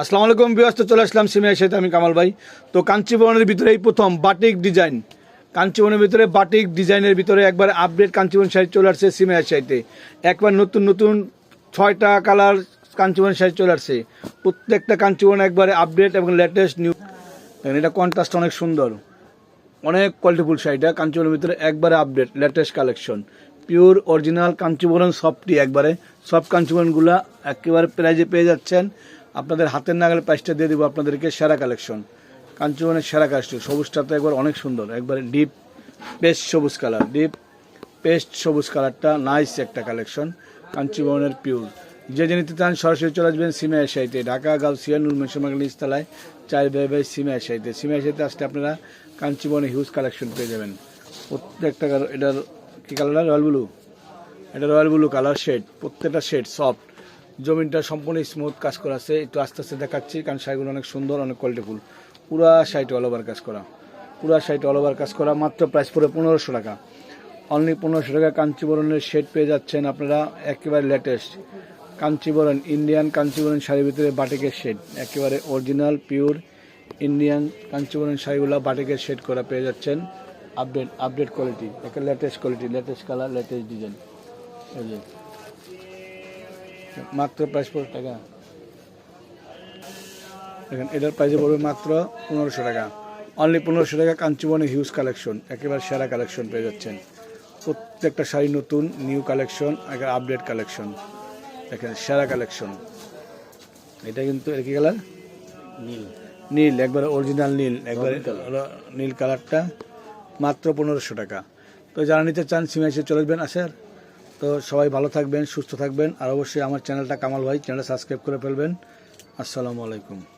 আসসালামু আলাইকুম বিয়স্ত চলে আসলাম সিমিয়ার সাথে আমি কামাল ভাই। তো কাঞ্চিবরণের ভিতরে এই প্রথম বাটিক ডিজাইন। কাঞ্চিবরণের ভিতরে বাটিক ডিজাইনের ভিতরে একবার আপডেট কাঞ্চিবরণ শাড়ি চলে আসছে সিমিয়ার সাইতে একবার নতুন নতুন ছয়টা কালার কাঞ্চিবরণ শাড়ি চলে আসছে। প্রত্যেকটা কাঞ্চিবরণ একবারে আপডেট এবং লেটেস্ট নিউ এটা কন্ট্রাস্ট অনেক সুন্দর। অনেক কোয়ালিটিফুল শাড়িটা কাঞ্চিবরণের ভিতরে একবারে update latest collection pure original Kanjivaram সফটই একবারে। সব কাঞ্চিবরণগুলো একেবারে প্রাইজে পেয়ে যাচ্ছেন। আপনাদের হাতের নাগালে প্রাইসটা দিয়ে দেবো আপনাদেরকে সেরা কালেকশন কাঞ্চিবরণের সেরা কালেকশন সবুজটা তো একবার অনেক সুন্দর। একবারে ডিপ পেস্ট সবুজ কালার ডিপ পেস্ট সবুজ কালারটা নাইস একটা কালেকশন কাঞ্চিবরণের পিওর যে যে নিতে চান সরাসরি চলে আসবেন সিমা এশাইতে ঢাকা, গাউসিয়া, নুর মেশমাগল নিচতলায় চার বাই বাই সিমা এশাইতে সিমা এশাইতে আসতে আপনারা কাঞ্চিবরণের হিউজ কালেকশন পেয়ে যাবেন। প্রত্যেকটা এটার কী কালার রয়্যাল ব্লু। এটা রয়্যাল ব্লু কালার শেড প্রত্যেকটা শেড সফট জমিনটা সম্পূর্ণ স্মুথ কাজ করা আছে। একটু আস্তে আস্তে দেখাচ্ছি, কারণ শাড়িগুলো অনেক সুন্দর, অনেক কোয়ালিটিফুল পুরা শাড়িটা অল ওভার কাজ করা। পুরা শাড়িটা অল ওভার কাজ করা, মাত্র প্রাইস পড়ে পনেরোশো টাকা। অনলি পনেরোশো টাকা কাঞ্চিবরণের শেড পেয়ে যাচ্ছেন আপনারা, একেবারে লেটেস্ট কাঞ্চিবরণ ইন্ডিয়ান কাঞ্চিবরণ শাড়ির ভিতরে বাটিকের শেড একেবারে অরিজিনাল পিওর ইন্ডিয়ান কাঞ্চিবরণ শাড়িগুলো বাটিকের শেড করা পেয়ে যাচ্ছেন। আপডেট আপডেট কোয়ালিটি একটা latest quality latest colour latest design মাত্র প্রাইস পড়বে টাকা। দেখেন এটার প্রাইসে পড়বে মাত্র পনেরোশো টাকা। অনলি পনেরোশো টাকা কাঞ্চিবরণের হিউজ কালেকশন একেবারে সেরা কালেকশন পেয়ে যাচ্ছেন। প্রত্যেকটা শাড়ি নতুন নিউ কালেকশন একেবারে আপডেট কালেকশন দেখেন সেরা কালেকশন এটা কিন্তু একই কালার নীল। নীল একবারে অরিজিনাল নীল একবারে নীল কালারটা মাত্র পনেরোশো টাকা। তো যারা নিতে চান সিমাইসে চলে আসবেন আসার। তো সবাই ভালো থাকবেন, সুস্থ থাকবেন, আর অবশ্যই আমার চ্যানেলটা কামাল ভাই, চ্যানেলটা সাবস্ক্রাইব করে ফেলবেন। আসসালামু আলাইকুম।